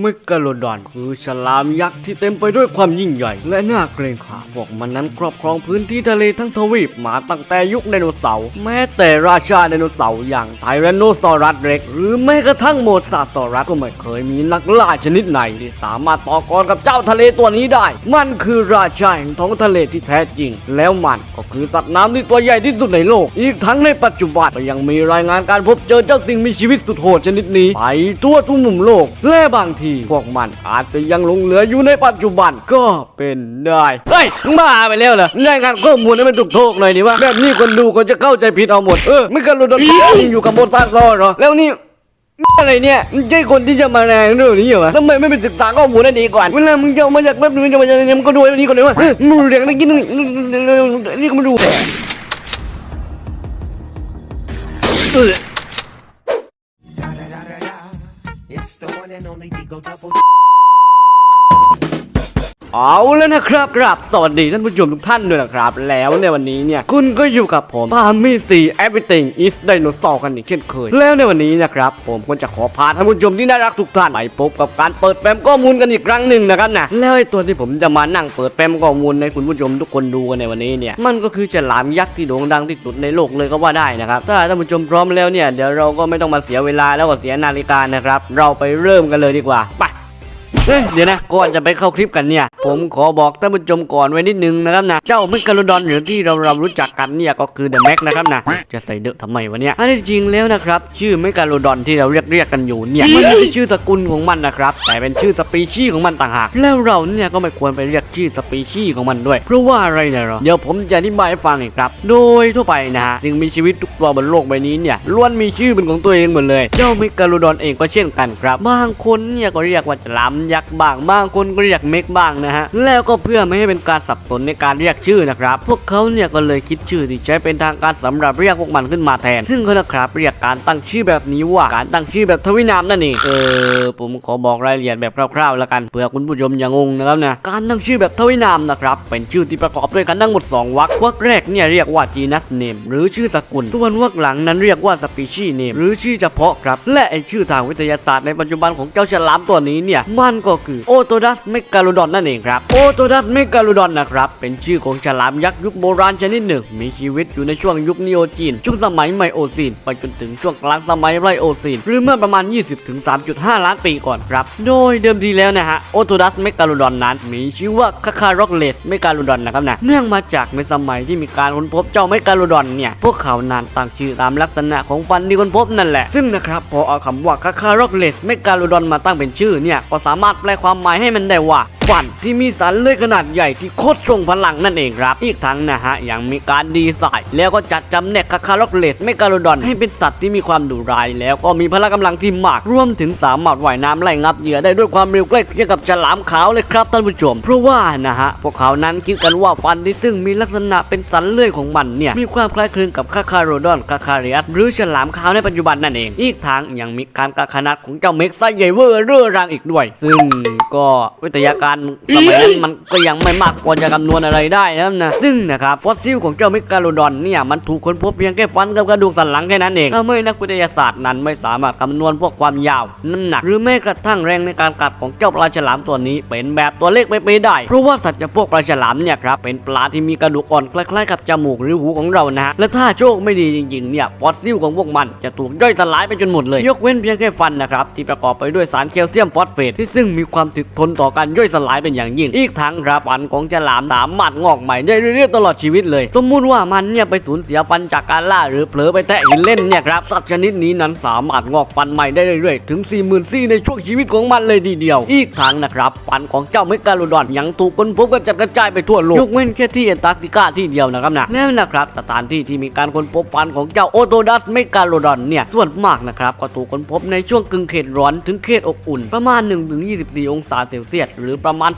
เมกาโลดอนคือฉลามยักษ์ที่เต็มไปด้วยความยิ่งใหญ่ และน่าเกรงขามพวกมันนั้นครอบครองพื้นที่ทะเลทั้งทวีปมาตั้งแต่ยุคไดโนเสาร์แม้แต่ราชาไดโนเสาร์อย่างไทแรนโนซอรัสเร็ก หรือแม้กระทั่งโมซาซอรัสก็ไม่เคยมีนักล่าชนิดไหนที่สามารถต่อกรกับเจ้าทะเลตัวนี้ได้ มันคือราชาแห่งท้องทะเลที่แท้จริง แล้วมันก็คือสัตว์น้ำที่ตัวใหญ่ที่สุดในโลก อีกทั้งในปัจจุบันก็ยังมีรายงานการพบเจอเจ้าสิ่งมีชีวิตสุดโหดชนิดนี้ไปทั่วทุกมุมโลกและบางทีพวกมันอาจจะยังหลงเหลืออยู่ในปัจจุบันก็เป็นได้เฮ้ยมึงบ้าไปแล้วเหรอรายงานข้อมูลให้มันถูกโทกหน่อยดิว่า แบบนี้คนดูก็จะเข้าใจผิดเอาหมดเออไม่กันโดนอยู่กับโมซาซอเหรอแล้วนี่อะไรเนี่ยมึงใช่คนที่จะมาแรงเรื่องนี้เหรอทำไมไม่ไปศึกษาข้อมูลให้ดีก่อนเวลามึงจะเอามาจากเว็บมึงจะมาจากไหนมึงก็ดูไอ้นี่ก่อนเลยว่ามึงเรียงได้กินนี่ก็มาดู go double เอาแล้วนะครับครับสวัสดีท่านผู้ชมทุกท่านด้วยนะครับ แล้วในวันนี้เนี่ย คุณก็อยู่กับผมพามีซี everything is dinosaur กันอีกเช่นเคย แล้วในวันนี้นะครับ ผมก็จะขอพาท่านผู้ชมที่น่ารักทุกท่านไปพบกับการเปิดแฟ้มข้อมูลกันอีกครั้งหนึ่งนะครับนะแล้วไอ้ตัวที่ผมจะมานั่งเปิดแฟ้มข้อมูลในคุณผู้ชมทุกคนดูกันในวันนี้เนี่ยมันก็คือฉลามยักษ์ที่โด่งดังที่สุดในโลกเลยก็ว่าได้นะครับถ้าท่านผู้ชมพร้อมแล้วเนี่ยเดี๋ยวเราก็ไม่ต้องมาเสียเวลาแล้วก็เสียนาฬิกานะครับเราไปเริ่มกันเลยดีกว่าไป เฮ้ยเดี๋ยวนะก่อนจะไปเข้าคลิปกันเนี่ย ผมขอบอกท่านผู้ชมก่อนไว้นิดนึงนะครับนะเจ้าเมกาโลดอนหรือที่เราเรารู้จักกันเนี่ยก็คือเดอะแม็กนะครับนะจะใส่เดอะทำไมวะเนี่ยอันที่จริงแล้วนะครับ ชื่อเมกาโลดอนที่เราเรียกเรียกกันอยู่เนี่ยมันไม่ใช่ชื่อสกุลของมันนะครับ แต่เป็นชื่อสปีชีส์ของมันต่างหาก แล้วเราเนี่ยก็ไม่ควรไปเรียกชื่อสปีชีส์ของมันด้วย เพราะว่าอะไรเนี่ยเหรอเดี๋ยวผมจะอธิบายให้ฟังอีกครับ โดยทั่วไปนะฮะสิ่งมีชีวิตทุกตัวบนโลกใบนี้เนี่ยล้วนมีชื่อเป็นของตัวเองหมดเลย เจ้าเมกาโลดอนเองก็เช่นกันครับบางคนเนี่ยก็เรียกว่าฉลามอยักบ้างบางคนก็เรียกเมกบ้างนะฮะแล้วก็เพื่อไม่ให้เป็นการสับสนในการเรียกชื่อนะครับ พวกเขาเนี่ยก็เลยคิดชื่อที่ใช้เป็นทางการสำหรับเรียกพวกมันขึ้นมาแทน ซึ่งก็นะครับเรียกการตั้งชื่อแบบนี้ว่าการตั้งชื่อแบบทวินามนั่นเองเออผมขอบอกรายละเอียดแบบคร่าวๆแล้วกันเผื่อคุณผู้ชมอย่างงนะครับนะการตั้งชื่อแบบทวินามนะครับเป็นชื่อที่ประกอบด้วยกันทั้งหมดสองวรรควรรคแรกเนี่ยเรียกว่า genus name หรือชื่อสกุลส่วนวรรคหลังนั้นเรียกว่า species name หรือชื่อเฉพาะครับและไอชื่อทางวิทยาศาสตร์ในปัจจุบันของเจ้าฉลามตัวนี้เนี่ยมันก็คือ Otodus megalodon นั่นเองครับ Otodus megalodon นะครับเป็นชื่อของฉลามยักษ์ยุคโบราณชนิดหนึ่ง มีชีวิตอยู่ในช่วงยุคนีโอจีนช่วงสมัยไมโอซีนไปจนถึงช่วงกลางสมัยไรโอซีนหรือเมื่อประมาณ 20-3.5 ล้านปีก่อนครับ โดยเดิมทีแล้วนะฮะ Otodus megalodon นั้น มีชื่อว่า Kakarockles megalodon นะครับนะเนื่องมาจากในสมัยที่มีการค้นพบเจ้าเมกาโลดอนเนี่ยพวกเขานานตั้งชื่อตามลักษณะของฟันที่ค้นพบนั่นแหละซึ่งนะครับพอเอาคำว่า Kakarockles megalodon มาตั้งเป็นชื่อเนี่ยก็สามารถแปลความหมายให้มันได้ว่า ฟันที่มีสันเลื่อยขนาดใหญ่ที่โคตรทรงพลังนั่นเองครับ อีกทั้งนะฮะยังมีการดีไซน์แล้วก็จัดจำแนก Kakarockles megalodon ให้เป็นสัตว์ที่มีความดุร้ายแล้วก็มีพละกำลังที่มากรวมถึงสามารถว่ายน้ำไล่งับเหยื่อได้ด้วยความเร็วใกล้เคียงกับฉลามขาวเลยครับท่านผู้ชม เพราะว่านะฮะพวกเขานั้นคิดกันว่าฟันที่ซึ่งมีลักษณะเป็นสันเลื่อยของมันเนี่ยมีความคล้ายคลึงกับคาคาโรดอนคาคาเรียสหรือฉลามขาวในปัจจุบันนั่นเอง อีกทางยังมีการกาขนาดของเจ้าเม็กไซใหญ่เวอร์เรื่อรังอีกด้วย ซึ่งก็วิทยาการสมัยนั้นมันก็ยังไม่มากพอจะคำนวณอะไรได้นะนะซึ่งนะครับฟอสซิลของเจ้าเมกาโลดอนเนี่ยมันถูกค้นพบเพียงแค่ฟันกับกระดูกสันหลังแค่นั้นเองทำให้นักวิทยาศาสตร์นั้นไม่สามารถคำนวณพวกความยาวน้ำหนัก หรือแม้กระทั่งแรงในการกัดของเจ้าปลาฉลามตัวนี้ เป็นแบบตัวเลขไปๆได้ เพราะว่าสัตว์จำพวกปลาฉลามเนี่ยครับเป็นปลาที่มีกระดูกอ่อนคล้ายๆกับจมูกหรือหูของเรานะฮะและถ้าโชคไม่ดีจริงๆเนี่ยฟอสซิลของพวกมันจะถูกย่อยสลายไปจนหมดเลย ยกเว้นเพียงแค่ฟันนะครับที่ประกอบไปด้วยสารแคลเซียมฟอสเฟตที่ซึ่งมีความถึกทนต่อการย่อยสลายเป็นอย่างยิ่ง อีกทั้งครับฟันของฉลามสามารถงอกใหม่ได้เรื่อยๆตลอดชีวิตเลย สมมุติว่ามันเนี่ยไปสูญเสียฟันจากการล่าหรือเผลอไปแตะหินเล่นเนี่ยครับสัตว์ชนิดนี้นั้นสามารถงอกฟันใหม่ได้เรื่อยๆถึง 4 0 0 0 0ซี่ในช่วงชีวิตของมันเลยทีเดียว อีกทั้งนะครับฟันของเจ้าเมกาโลดอนยังถูกค้นพบกระจัดกระจายไปทั่วโลกยกเว้นแค่ที่แอนตาร์กติกาที่เดียวนะครับนะแล้วนะครับสถานที่ที่มีการค้นพบฟันของเจ้าโอโตดัสเมกาโลดอนเนี่ยส่วนมากนะครับก็ถูกค้นพบในช่วงกึ่งเขตร้อนถึงเขตอบอุ่นประมาณ1-24 องศาเซลเซียสหรือประประมาณ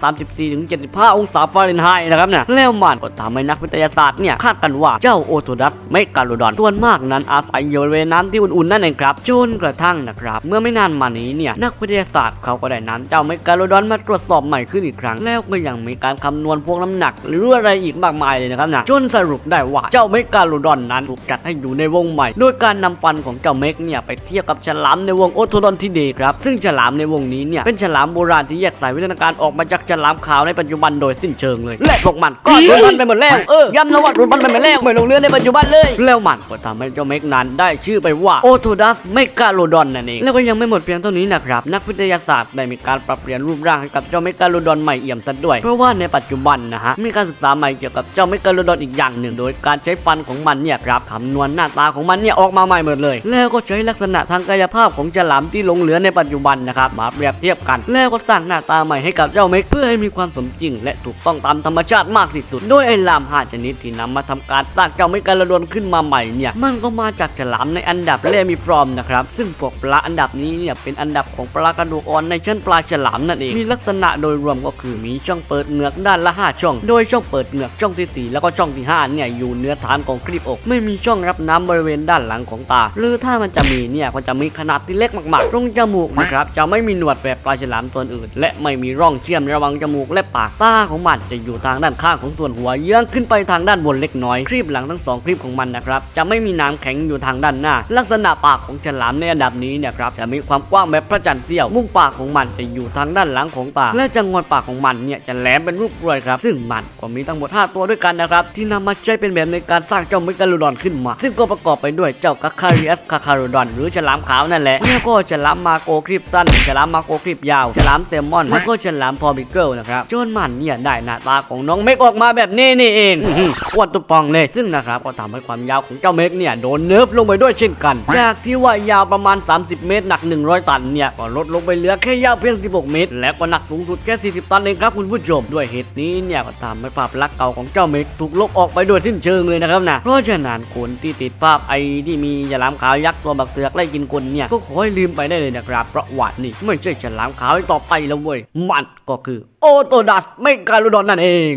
34-75 องศาฟาเรนไฮต์นะครับเนี่ยแล้วมันก็ทำให้นักวิทยาศาสตร์เนี่ยคาดกันว่าเจ้าโอโทดัสเมกาโลดอนส่วนมากนั้นอาศัยอยู่บริเวณน้ำที่อุ่นๆนั่นเองครับจนกระทั่งนะครับเมื่อไม่นานมานี้เนี่ยนักวิทยาศาสตร์เขาก็ได้นำเจ้าเมกาโลดอนมาตรวจสอบใหม่ขึ้นอีกครั้ง แล้วก็ยังมีการคำนวณพวกน้ำหนัก หรืออะไรอีกมากมายเลยนะครับนะจนสรุปได้ว่าเจ้าเมกาโลดอนนั้นถูกจัดให้อยู่ในวงใหม่ โดยการนำฟันของเจ้าเมกเนี่ยไปเทียบกับฉลามในวงโอโทดอนที่เดครับซึ่งฉลามในวงนี้เนี่ยเป็นฉลามโบราณที่แยกสายวิทยาการออกมาจากฉลามขาวในปัจจุบันโดยสิ้นเชิงเลย และพวกมันก็สูญพันธุ์ไปหมดแล้วเออย้ำนะว่าสูญพันธุ์ไปหมดแล้วไม่ลงเรือในปัจจุบันเลยแล้วมันก็ทำให้เจ้าเมกนั้นได้ชื่อไปว่าโอโทดัสเมกาโลดอนนั่นเองแล้วก็ยังไม่หมดเพียงเท่านี้นะครับนักวิทยาศาสตร์ได้มีการปรับเปลี่ยนรูปร่างให้กับเจ้าเมกาโลดอนใหม่เอี่ยมซะด้วย เพราะว่าในปัจจุบันนะฮะมีการศึกษาใหม่เกี่ยวกับเจ้าเมกาโลดอนอีกอย่างหนึ่ง โดยการใช้ฟันของมันเนี่ยครับคำนวณหน้าตาของมันเนี่ยออกมาใหม่หมดเลย แล้วก็ใช้ลักษณะทางกายภาพของฉลามที่หลงเหลือในปัจจุบันนะครับมาเปรียบเทียบกัน แล้วก็สร้างหน้าตาใหม่ให้กับเจ้าเมกเพื่อให้มีความสมจริง และถูกต้องตามธรรมชาติมากที่สุด โดยไอ้ลามห้าชนิดที่นำมาทำการสร้างเจ้าเมกาโลดอนขึ้นมาใหม่เนี่ย มันก็มาจากฉลามในอันดับเลมิฟรอมนะครับ ซึ่งพวกปลาอันดับนี้เนี่ยเป็นอันดับของปลากระดูกอ่อนในชั้นปลาฉลามนั่นเอง มีลักษณะโดยรวมก็คือมีช่องเปิดเหงือกด้านละ 5 ช่อง โดยช่องเปิดเหงือกช่องที่4แล้วก็ช่องที่5เนี่ยอยู่เนื้อฐานของครีบอก ไม่มีช่องรับน้ำบริเวณด้านหลังของตา หรือถ้ามันจะมีเนี่ยก็จะมีขนาดที่เล็กมากๆ ตรงจมูกนะครับจะไม่มีหนวดแบบปลาฉลามตัวอื่น และไม่มีร่องเชื่อมระว่างจมูกและปากตาของมันจะอยู่ทางด้านข้างของส่วนหัวเยื้องขึ้นไปทางด้านบนเล็กน้อยครีบหลังทั้งสองครีบของมันนะครับจะไม่มีน้ำแข็งอยู่ทางด้านหน้า ลักษณะปากของฉลามในอันดับนี้เนี่ยครับจะมีความกว้างแบบพระจันทร์เสี้ยวมุมปากของมันจะอยู่ทางด้านหลังของตากและจังหวะปากของมันเนี่ยจะแหลมเป็นรูปกรวยครับซึ่งมันก็มีทั้งหมด 5 ตัวด้วยกันนะครับที่นำมาใช้เป็นแบบในการสร้างเจ้าเมกาโลดอนขึ้นมา ซึ่งก็ประกอบไปด้วยเจ้ากัคาริอัสคาคาโรดอน หรือฉลามขาวนั่นแหละแล้วก็ฉลามมาโกครีบสั้นฉลามมาโกครีบยาวฉลามแซมอนแล้วก็ฉลามพอบิเกิลนะครับจนมันเนี่ยได้หน้าตาของน้องเมกออกมาแบบนี้นี่เองอื้อหืออ้วนตุบปองเลยซึ่งนะครับก็ทำให้ความยาวของเจ้าเมกเนี่ยโดนเนิร์ฟลงไปด้วยเช่นกัน จากที่ว่ายาวประมาณ 30 เมตรหนัก 100 ตันเนี่ยก็ลดลงไปเหลือแค่ยาวเพียง 16 เมตร และก็หนักสูงสุดแค่ 40 ตันเองครับคุณผู้ชมด้วยเหตุนี้เนี่ยก็ทำให้ภาพลักษณ์เก่าของเจ้าเมกถูกลบออกไปโดยสิ้นเชิงเลยนะครับนะเพราะฉะนั้นคนที่ติดภาพไอ้ที่มีฉลามขาวยักษ์ตัวบักเตือกไล่กินคนเนี่ยก็ขอให้ลืมไปได้เลยนะครับเพราะว่านี่ไม่ใช่ฉลามขาวอีกต่อไปแล้วเว้ยมันก็คือโอโตดัสไม่การุดอนนั่นเอง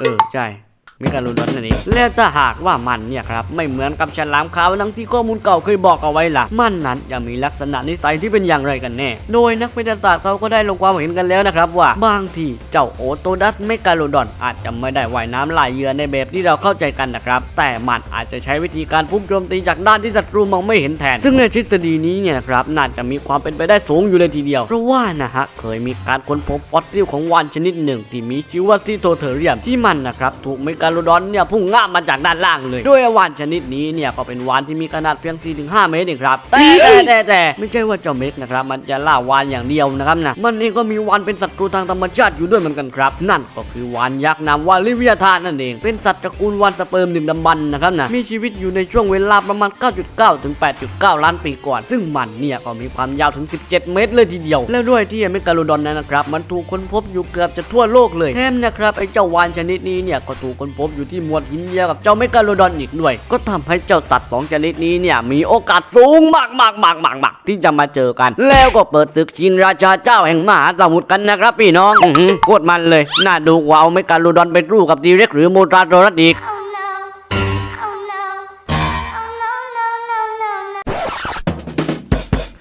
เออ ใช่ มีการลุ้นนั่นเองและถ้าหากว่ามันเนี่ยครับไม่เหมือนกับฉลามขาวดังที่ข้อมูลเก่าเคยบอกเอาไว้ล่ะ มันนั้นจะมีลักษณะนิสัยที่เป็นอย่างไรกันแน่ โดยนักวิทยาศาสตร์เขาก็ได้ลงความเห็นกันแล้วนะครับว่าบางทีเจ้าโอโตดัสเมกาโลดอนอาจจะไม่ได้ว่ายน้ำลายเยือในแบบที่เราเข้าใจกันนะครับ แต่มันอาจจะใช้วิธีการพุ่งโจมตีจากด้านที่ศัตรูมองไม่เห็นแทน ซึ่งในทฤษฎีนี้เนี่ยนะครับน่าจะมีความเป็นไปได้สูงอยู่เลยทีเดียว เพราะว่านะฮะเคยมีการค้นพบฟอสซิลของวานชนิดหนึ่ง ที่มีชื่อว่าซิโทเทเรียมที่มันนะครับถูกเมกาโลดอนเนี่ยพุ่งง่ามมาจากด้านล่างเลย ด้วยวานชนิดนี้เนี่ยก็เป็นวานที่มีขนาดเพียง 4-5 เมตรเองครับแต่แต่แต่แต่ไม่ใช่ว่าเจ้าเมกนะครับมันจะล่าวานอย่างเดียวนะครับนะมันเองก็มีวานเป็นศัตรูทางธรรมชาติอยู่ด้วยเหมือนกันครับ นั่นก็คือวานยักษ์นามว่าลิเวียธานนั่นเอง เป็นสัตว์ตระกูลวานสเปิร์มดื่มดำบรรพ์นะครับนะมีชีวิตอยู่ในช่วงเวลาประมาณ 9.9 ถึง 8.9 ล้านปีก่อน ซึ่งมันเนี่ยก็มีความยาวถึง 17 เมตรเลยทีเดียว แล้วด้วยที่เมกาโลดอนนั้นนะครับ มันถูกค้นพบอยู่เกือบจะทั่วโลกเลยแถมนะครับไอ้เจ้าวานชนิดนี้เนี่ยก็ถูกค้นพบอยู่ที่มวลหินเดียวกับเจ้าเมกาโลดอนอีกด้วย ก็ทำให้เจ้าสัตว์สองชนิดนี้เนี่ยมีโอกาสสูงมากมากมากมากมากที่จะมาเจอกัน แล้วก็เปิดศึกชินราชาเจ้าแห่งมหาสมุทรกันนะครับพี่น้องโคตรมันเลย น่าดูกว่าเอาเมกาโลดอนไปรู้กับดีเร็กหรือโมตราโดรัสอีก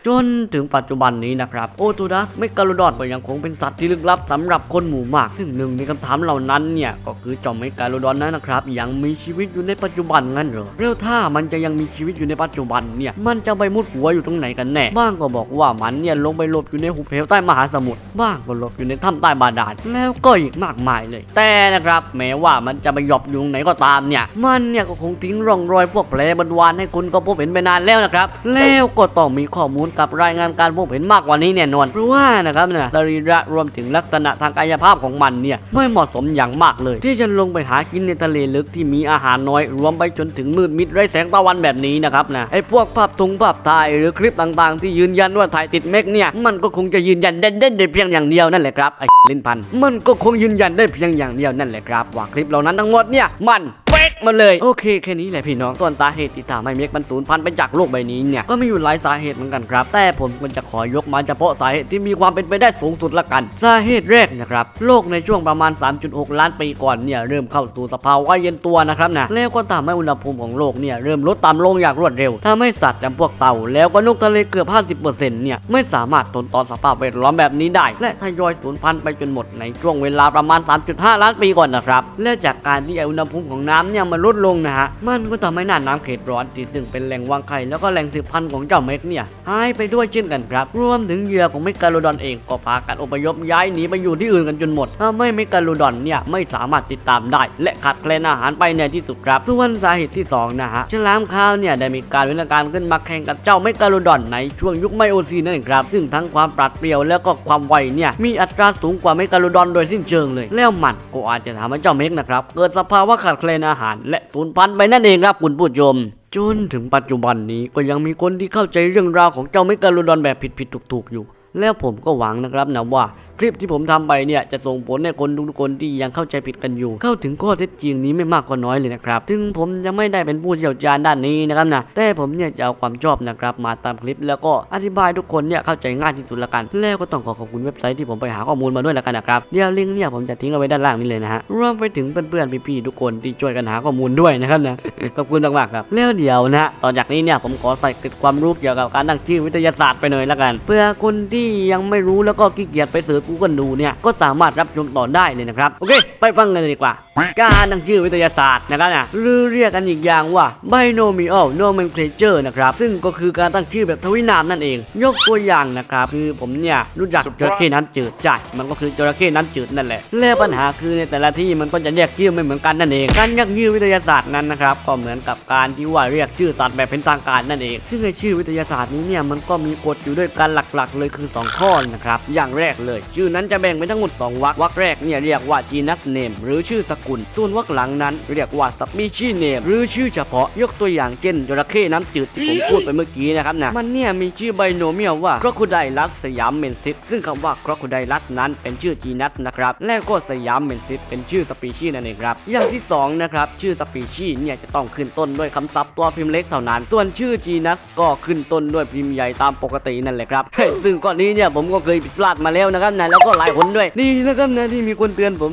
จนถึงปัจจุบันนี้นะครับ โอตูดัสเมกาโลดอนก็ยังคงเป็นสัตว์ที่ลึกลับสำหรับคนหมู่มาก ซึ่งหนึ่งในคำถามเหล่านั้นเนี่ยก็คือจ้าเมกาโลดอนนั้นนะครับ ยังมีชีวิตอยู่ในปัจจุบันงั้นเหรอแล้วถ้ามันจะยังมีชีวิตอยู่ในปัจจุบันเนี่ยมันจะไปมุดหัวอยู่ตรงไหนกันแน่บ้างก็บอกว่ามันเนี่ยลงไปหลบอยู่ในหุบเหวใต้มหาสมุทรบ้างก็หลบอยู่ในถ้ำใต้บาดาลแล้วก็อีกมากมายเลย แต่นะครับแม้ว่ามันจะไปหยอบอยู่ไหนก็ตามเนี่ยมันเนี่ยก็คงทิ้งร่องรอยพวกแผลบนวานให้คุณก็พบเห็นไปนานแล้วนะครับแล้วก็ต้องมีข้อมูลกับรายงานการพบเห็นมากกว่านี้แน่นอน เพราะว่านะครับเนี่ยสรีระรวมถึงลักษณะทางกายภาพของมันเนี่ยไม่เหมาะสมอย่างมากเลย ที่จะลงไปหากินในทะเลลึกที่มีอาหารน้อย รวมไปจนถึงมืดมิดไร้แสงตะวันแบบนี้นะครับนะไอ้พวกภาพทุงภาพถ่ายหรือคลิปต่างๆ ที่ยืนยันว่าถ่ายติดเมกเนี่ยมันก็คงจะยืนยันเด่นๆได้เพียงอย่างเดียวนั่นแหละครับไอ้ลิ้นพันมันก็คงยืนยันได้เพียงอย่างเดียวนั่นแหละครับว่าคลิปเหล่านั้นทั้งหมดเนี่ยมัน ป๊ะมาเลยโอเคแค่นี้แหละพี่น้องส่วนสาเหตุที่ทำให้เมฆมันสูญพันธุ์ไปจากโลกใบนี้เนี่ยก็มีอยู่หลายสาเหตุเหมือนกันครับ แต่ผมควรจะขอยกมาเฉพาะสาเหตุที่มีความเป็นไปได้สูงสุดละกัน สาเหตุแรกนะครับโลกในช่วงประมาณ 3.6 ล้านปีก่อนเนี่ยเริ่มเข้าสู่สภาวะเย็นตัวนะครับนะแล้วก็ทำให้อุณหภูมิของโลกเนี่ยเริ่มลดต่ำลงอย่างรวดเร็วทำให้สัตว์จำพวกเต่า แล้วก็นกทะเลเกือบ 50%เนี่ยไม่สามารถทนต่อสภาพแวดล้อมแบบนี้ได้ และทยอยสูญพันธุ์ไปจนหมดในช่วงเวลาประมาณ 3.5 ล้านปีก่อนนะครับและจากการที่อุณหภูมิของน้ำเนี่ยมันลดลงนะฮะ มันก็ทำให้น่านน้ำเขตร้อนที่ซึ่งเป็นแหล่งวางไข่แล้วก็แหล่งสืบพันธุ์ของเจ้าเม็กเนี่ยหายไปด้วยเช่นกันครับ รวมถึงเหยื่อของเมกาโลดอนเองก็พากันอพยพย้ายหนีไปอยู่ที่อื่นกันจนหมดทำให้เมกาโลดอนเนี่ยไม่สามารถติดตามได้ และขาดแคลนอาหารไปในที่สุดครับ ส่วนสาเหตุที่สองนะฮะฉลามขาวเนี่ยได้มีการวิวัฒนาการขึ้นมาแข่งกับเจ้าเมกาโลดอนในช่วงยุคไมโอซีนนั่นเองครับ ซึ่งทั้งความปราดเปรียวแล้วก็ความไวเนี่ยมีอัตราสูงกว่าเมกาโลดอนโดยสิ้นเชิงเลย แล้วมันก็อาจจะทำให้เจ้าเมกนะครับเกิดสภาวะขาดแคลนอาหารและสูญพันธุ์ไปนั่นเองครับคุณผู้ชมจนถึงปัจจุบันนี้ก็ยังมีคนที่เข้าใจเรื่องราวของเจ้าเมกาโลดอนแบบผิดๆถูกๆอยู่ แล้วผมก็หวังนะครับนะว่า คลิปที่ผมทำไปเนี่ยจะส่งผลให้คนทุกคนที่ยังเข้าใจผิดกันอยู่ เข้าถึงข้อเท็จจริงนี้ไม่มากก็น้อยเลยนะครับถึงผมยังไม่ได้เป็นผู้เชี่ยวชาญด้านนี้นะครับนะแต่ผมเนี่ยจะเอาความชอบนะครับมาตามคลิปแล้วก็อธิบายทุกคนเนี่ยเข้าใจง่ายที่สุดละกันแล้วก็ต้องขอขอบคุณเว็บไซต์ที่ผมไปหาข้อมูลมาด้วยละกันนะครับเดี๋ยวลิงก์เนี่ยผมจะทิ้งเอาไว้ด้านล่างนี้เลยนะฮะรวมไปถึงเพื่อนๆพี่ๆทุกคนที่ช่วยกันหาข้อมูลด้วยนะครับนะขอบคุณมากๆครับแล้วเดี๋ยวนะตอนจากนี้เนี่ยผมขอใส่เกร็ดความรู้เกี่ยวกับการตั้งชื่อวิทยาศาสตร์ไปหน่อยละกัน เพื่อคนที่ยังไม่รู้แล้วก็ขี้เกียจไปสิร์กูกันดูเนี่ยก็สามารถรับชมต่อได้เลยนะครับโอเค ไปฟังกันเลยดีกว่า การตั้งชื่อวิทยาศาสตร์นะครับนะหรือเรียกกันอีกอย่างว่า binomial nomenclature นะครับซึ่งก็คือการตั้งชื่อแบบทวินามนั่นเอง ยกตัวอย่างนะครับคือผมเนี่ยรู้จักจระเข้น้ำจืดใช่มันก็คือจระเข้น้ำจืดนั่นแหละแล้วปัญหาคือในแต่ละที่มันก็จะเรียกชื่อไม่เหมือนกันนั่นเองการยักชื่อวิทยาศาสตร์นั้นนะครับก็เหมือนกับการที่ว่าเรียกชื่อสัตว์แบบเป็นทางการนั่นเอง ซึ่งในชื่อวิทยาศาสตร์นี้เนี่ยมันก็มีกฎอยู่ด้วยกันหลักๆ เลยคือ 2 ข้อนะครับอย่างแรกเลยชืื่อนั้นจะแบ่งเป็นทั้งหมด2วรรควรรคแรกเนี่ยเรียกว่า genus name หรือชื่อสกุล ส่วนวรรคหลังนั้นเรียกว่า species name หรือชื่อเฉพาะยกตัวอย่างเช่นจระเข้น้ำจืดที่ผมพูดไปเมื่อกี้นะครับนะมันเนี่ยมีชื่อไบโนเมียว่า crocodilus สยามเมนซิสซึ่งคำว่า crocodilus นั้นเป็นชื่อ genus นะครับและก็สยามเมนซิสเป็นชื่อ species นั่นเองครับอย่างที่สองนะครับชื่อ species เนี่ยจะต้องขึ้นต้นด้วยคำศัพท์ตัวพิมพ์เล็กเท่านั้น ส่วนชื่อ genus ก็ขึ้นต้นด้วยพิมพ์ใหญ่ตามปกตินั่นแหละครับซึ่งก่อนนี้เนี่ยผมก็เคยผิดพลาดมาแล้วนะครับนะแล้วก็หลายคนด้วย นี่นะครับนะที่มีคนเตือนผม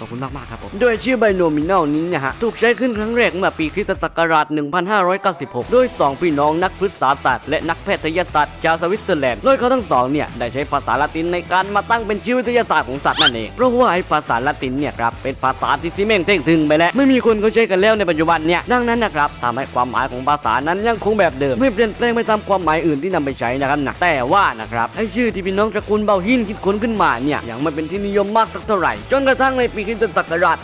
ขอบคุณมากมากครับผมโดยชื่อไบโนมินัลนี้นะฮะถูกใช้ขึ้นครั้งแรกเมื่อปีคริสตศักราช 1596 โดย 2 พี่น้องนักพฤกษศาสตร์และนักแพทยศาสตร์ชาวสวิตเซอร์แลนด์โดยเขาทั้งสองเนี่ยได้ใช้ภาษาละตินในการมาตั้งเป็นชื่อวิทยาศาสตร์ของสัตว์นั่นเองเพราะว่าไอ้ภาษาละตินเนี่ยครับเป็นภาษาที่ซีเมงเท่งถึงไปแล้วไม่มีคนเขาใช้กันแล้วในปัจจุบันเนี่ยดังนั้นนะครับทำให้ความหมายของภาษานั้นยังคงแบบเดิม ไม่เปลี่ยนแปลงไปตามความหมายอื่นที่นำไปใช้นะครับนะแต่ว่านะครับไอ้ชื่อที่พี่น้องตระกูลเบาหินคิดค้นขึ้นมาเนี่ยยังไม่เป็นที่นิยมมากสักเท่าไหร่จนกระทั่งในปีคริสตศักราช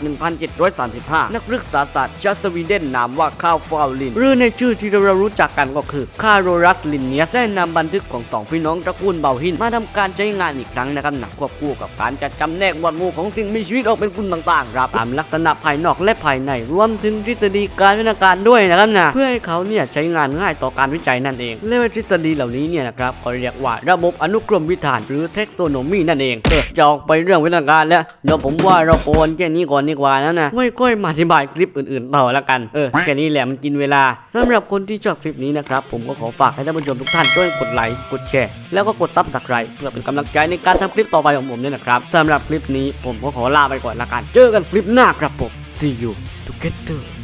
1735 นักพฤกษศาสตร์ชาวสวีเดนนามว่าคาร์ฟาวลิน หรือในชื่อที่เรารู้จักกันก็คือคาร์โรรัสลินเนียสได้นำบันทึกของสองพี่น้องตระกูลเบาหิน มาทำการใช้งานอีกครั้งนะครับหนักควบคู่กับการจัดจำแนกหมวดหมู่ของสิ่งมีชีวิตออกเป็นกลุ่มต่างๆครับตามลักษณะภายนอกและภายในรวมถึงทฤษฎีการวิทยาการด้วยนะครับนะเพื่อให้เขาเนี่ยใช้งานง่ายต่อการวิจัยนั่นเองและทฤษฎีเหล่านี้เนี่ยนะครับก็เรียกว่าระบบอนุกรมวิธานหรือเท็กโซโนมีนั่นเองเออจะออกไปเรื่องวิทยาการแล้วเดี๋ยวผมว่าเราโอนแค่นี้ก่อนดีกว่านะนะไม่ค่อยมาอธิบายคลิปอื่นๆต่อละกันเออแค่นี้แหละมันกินเวลาสำหรับคนที่ชอบคลิปนี้นะครับผมก็ขอฝากให้ท่านผู้ชมทุกท่านช่วยกดไลค์กดแชร์แล้วก็กดซับสไครต์เพื่อเป็นกำลังใจในการทำคลิปต่อไปของผมด้วยนะครับสำหรับคลิปนี้ผมก็ขอลาไปก่อนละกัน เจอกันคลิปหน้าครับผม see you together